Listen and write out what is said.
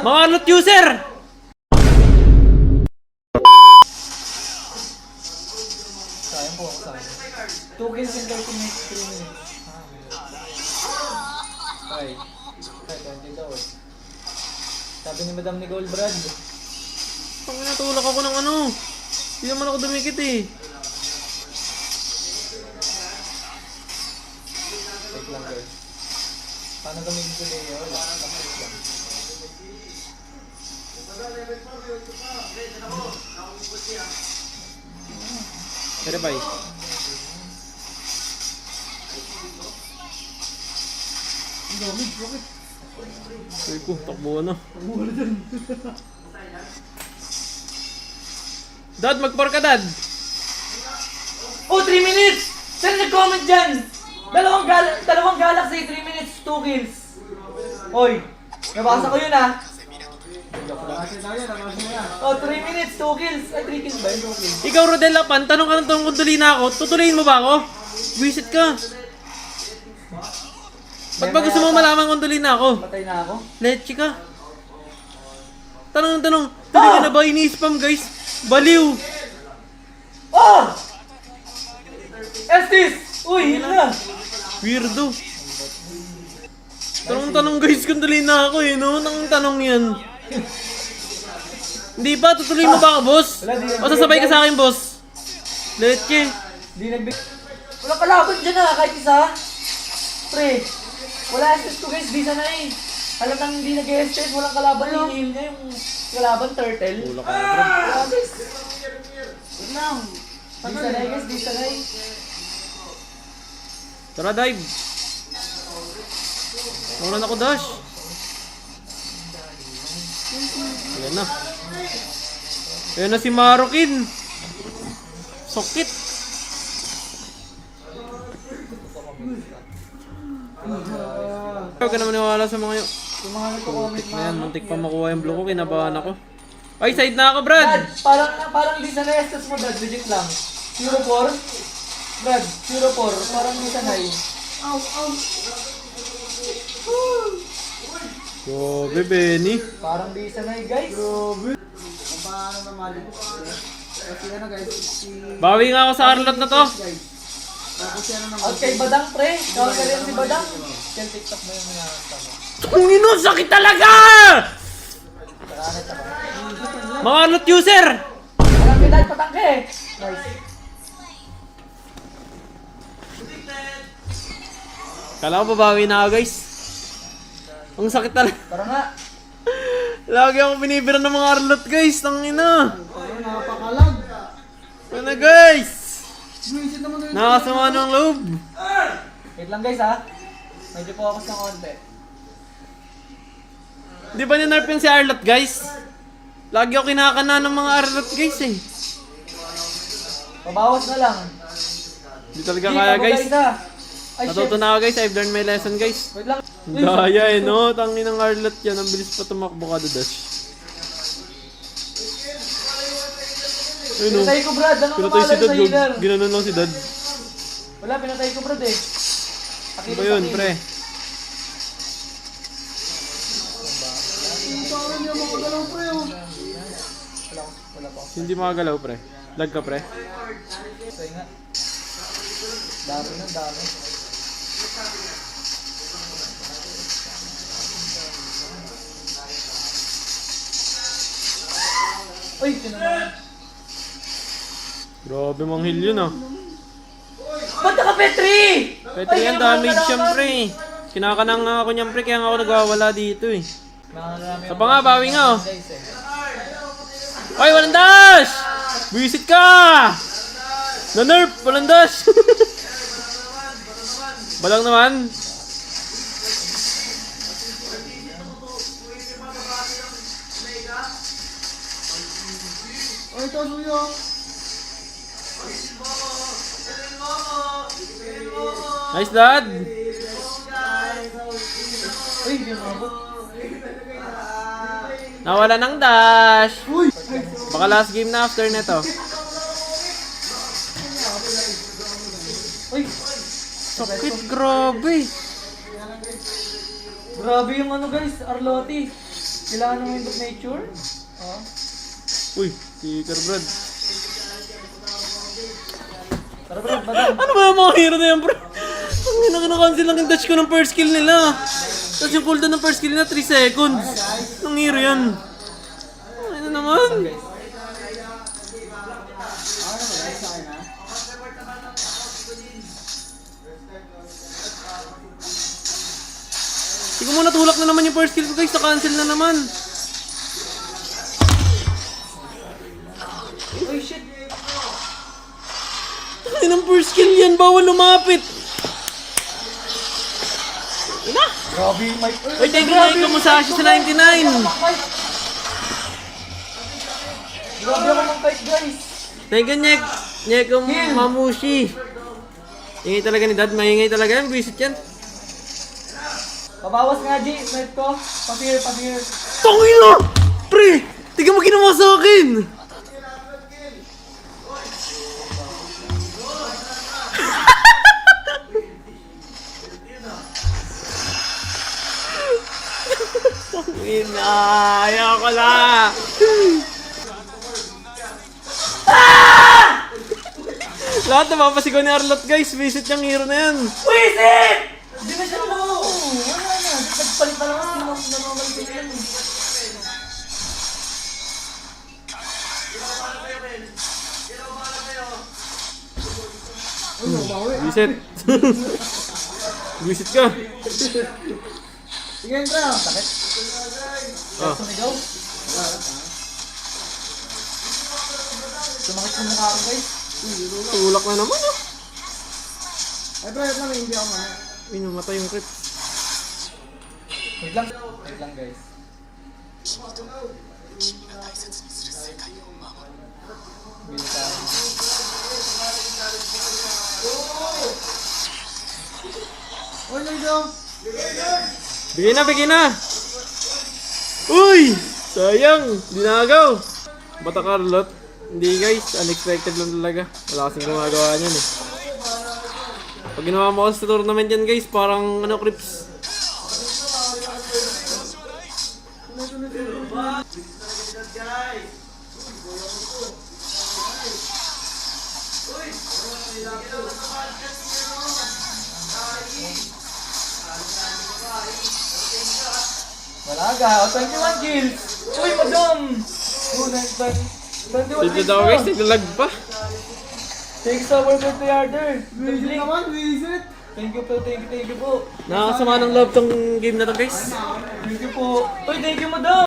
Mga Arlot user! Sayang po ako sa akin. 2 kills in 30 minutes, 3 minutes. Ah, Ay. Ay, 20 daw eh. Sabi ni Madam Nicole Brad. Pag natulak ako ng ano. Hindi naman ako dumikit eh. Pero bay. Uy ko, takbo na. Dad, mag-par ka, Dad! Oh, 3 minutes! Sir, nag-comment dyan! Dalawang, gal dalawang Galaxy, 3 minutes, 2 kills. Hoy, nabasa ko yun ah. Oh, 3 minutes, 2 kills. Ay, 3 kills ba yun? 2 kills. Ikaw, Rodella Pan, tanong ka ng tanong kung tuloy na ako. Tutuloyin mo ba ako? Visit ka. Ba't ba gusto mo malaman kung tuloy na ako? Patay na ako. Leche ka. Tanong ng tanong, tuloy ka na ba? Ini-spam guys. Baliw. Oh! Estes! Uy, yun na! Weirdo. Tanong tanong guys kung tuloy na ako eh, no? Nang tanong yan. Hindi ba? Tutuloy mo ba ako, boss? Wala, di- O sasabay ka sa akin, boss? Leche. Di nagbig... Wala kalaban dyan ah, kahit isa. Pre, wala Estes to guys, di sanay. Halatang hindi nag-Estes, walang kalaban. Hinihil niya yung kalaban turtle. Wala ka na, bro. Wala guys. Wait lang. Di sanay guys, di sanay. Tara, dive. Wala ako dash. Ayan na. Ayan na si Marokin. Sokit. Huwag ka naman niwala sa mga yun. Yung mga nagko-comment Muntik na yan, muntik pa makuha yung block ko, kinabahan ako. Ay, side na ako, Brad! Dad, parang, parang di sanay Estes mo, Dad. Legit lang. 0-4. Dad, 0-4. Parang di sanay. Grabe, Benny. Parang di sanay guys. Paano mamali? Kasi ano guys, si... Bawi nga ako sa Arlot na to. Guys. Tapos si ano naman. At kay Badang pre, kawag ka rin si Badang. Kaya TikTok mo yung mga tama. Kung ino, sakit talaga! Mga Arlot user! Alam ko dahil patangke eh. Nice. Kala ko babawi na ako, guys. Ang sakit talaga. Tara nga. Lagi ako binibira ng mga Arlot, guys. Tang ina. Ano, nakapakalag. Ano, guys? Na Nakasama ng loob. Wait lang guys ha. Medyo focus ng konti. Di ba ninerf yun si Arlot, guys? Lagi ako kinakana ng mga Arlot, guys, eh. Pabawas na lang. Di talaga Di, kaya, pababa guys. isa. Ay Natuto shit. na ako, guys. I've learned my lesson, guys. Daya eh, no? Tangin ng Arlot yan. Ang bilis pa tumakbo kada dash. Ayun, no? Pinatay ko Brad. Ano Pinatay si Dad. gag- Ginanon lang si Dad. Wala, pinatay ko Brad eh. Ano ba yun, pre? Hindi makagalaw, pre. Lag ka, pre. Dami na, dami. Uy, tinamaan. Grabe mang heal yun, ah. Ba't naka Petri? Petri yan, damage siyempre. Kinakanang nga ako niyan, pre. Kaya nga ako nagwawala dito, eh. Sa pa nga, bawi nga, oh. Oy, walang dash! Visit ka! Na-nerf! Walang dash! Balang naman. Ay, ito suyo. Nice, dad! Hindi abot. Nawala ng dash! Baka last game na after nito. Uy, Sakit, grabe! grabe yung ano guys, Arlotti. Kailangan ng wind of nature. Oh. Uy, si Brad. Tara bro, madam. Ano ba yung mga hero na yan, bro? Ang ina na-cancel lang yung touch ko ng first kill nila. Tapos yung cooldown ng first kill nila, 3 seconds. Anong hero yan? Ano naman? Hindi ko muna tulak na naman yung first kill ko guys, na-cancel na naman. Uy, shit. Ay, ng first kill yan, bawal lumapit. Ina! Grabe yung mic. Uy, thank you, Mike Kamusashi sa 99. Grabe ako ng kite guys. Thank you, Nyek. Nyek Mamushi. Ingay talaga ni Dad, maingay talaga yan, visit yan. Pabawas nga, G. Snipe ko. Pasir, pasir. Tangina! Pre! Tignan mo ginawa sa akin! Tangina! Ayaw ko na! Lahat napapasigaw ni Arlot guys, visit yung hero na yan. Wisit! Visit. visit ka. Sige, Entra. Sakit. Oh. Sumigaw. Sumakit yung mukha ko guys. Tulak na naman ah. Ay, pre, na, hindi ako mamaya. Uy, namatay yung crit. Wait lang. Wait lang guys. Wait Bigay na, bigay na! Uy! Sayang! Dinagaw! Bata Carlot. Hindi guys, unexpected lang talaga. Wala kasing gumagawa niyan eh. Pag ginawa mo kasi sa tournament yan guys, parang ano, Crips. Wala O, 21 kills. Uy, madam. Oh, 21 Dito kills daw guys, naglalag pa. Thank you sa work of the yarder. Visit naman, visit. Thank you po, thank you, thank you po. Nakakasama ng love tong game na to guys. Thank you po. Uy, thank you, madam.